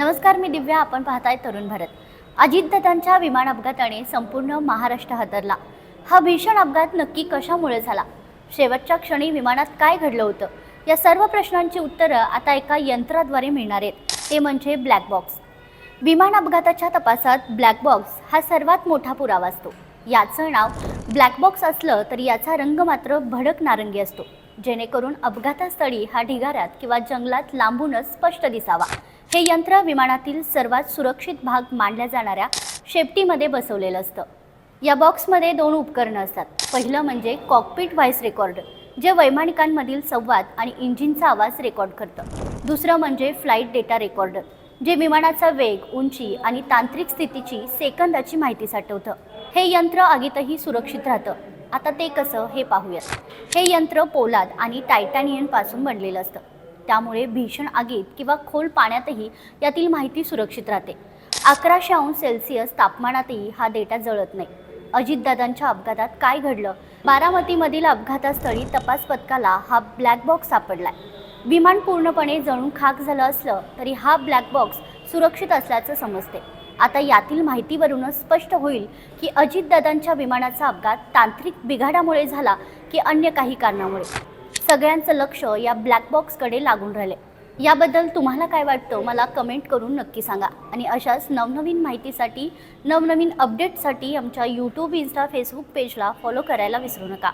नमस्कार मी दिव्या. आपण पाहताय तरुण भारत. अजितदादांच्या विमान अपघाताने संपूर्ण महाराष्ट्र हादरला. हा भीषण अपघात नक्की कशामुळे झाला? शेवटच्या क्षणी विमानात काय घडलं होतं? या सर्व प्रश्नांची उत्तरं आता एका यंत्राद्वारे मिळणार आहेत. ते म्हणजे ब्लॅक बॉक्स. विमान अपघाताच्या तपासात ब्लॅक बॉक्स हा सर्वात मोठा पुरावा असतो. याचं नाव ब्लॅक बॉक्स असलं तरी याचा रंग मात्र भडक नारंगी असतो. जेणेकरून अपघातास्थळी हा ढिगाऱ्यात किंवा जंगलात लांबूनच स्पष्ट दिसावा. हे यंत्र विमानातील सर्वात सुरक्षित भाग मानल्या जाणाऱ्या शेपटीमध्ये बसवलेलं असतं. या बॉक्समध्ये दोन उपकरणं असतात. पहिलं म्हणजे कॉकपिट व्हॉइस रेकॉर्डर जे वैमानिकांमधील संवाद आणि इंजिनचा आवाज रेकॉर्ड करतं. दुसरं म्हणजे फ्लाईट डेटा रेकॉर्डर जे विमानाचा वेग उंची आणि तांत्रिक स्थितीची सेकंदाची माहिती साठवतं. हे यंत्र आगीतही सुरक्षित राहतं. आता ते कसं हे पाहूयात. हे यंत्र पोलाद आणि टायटानियनपासून बनलेलं असतं. त्यामुळे भीषण आगीत किंवा खोल पाण्यातही यातील माहिती सुरक्षित राहते. अकराशे अंश सेल्सिअस तापमानातही हा डेटा जळत नाही. अजितदादांच्या अपघातात काय घडलं? बारामतीमधील अपघातास्थळी तपास पथकाला हा ब्लॅक बॉक्स सापडलाय. विमान पूर्णपणे जळून खाक झालं असलं तरी हा ब्लॅक बॉक्स सुरक्षित असल्याचं समजते. आता यातील माहितीवरूनच स्पष्ट होईल की अजितदादांच्या विमानाचा अपघात तांत्रिक बिघाडामुळे झाला की अन्य काही कारणामुळे. सगळ्यांचं लक्ष या ब्लॅक बॉक्सकडे लागून राहिले. याबद्दल तुम्हाला काय वाटतं? मला कमेंट करून नक्की सांगा. आणि अशाच नवनवीन माहितीसाठी नवनवीन अपडेटसाठी आमच्या यूट्यूब इन्स्टा फेसबुक पेजला फॉलो करायला विसरू नका.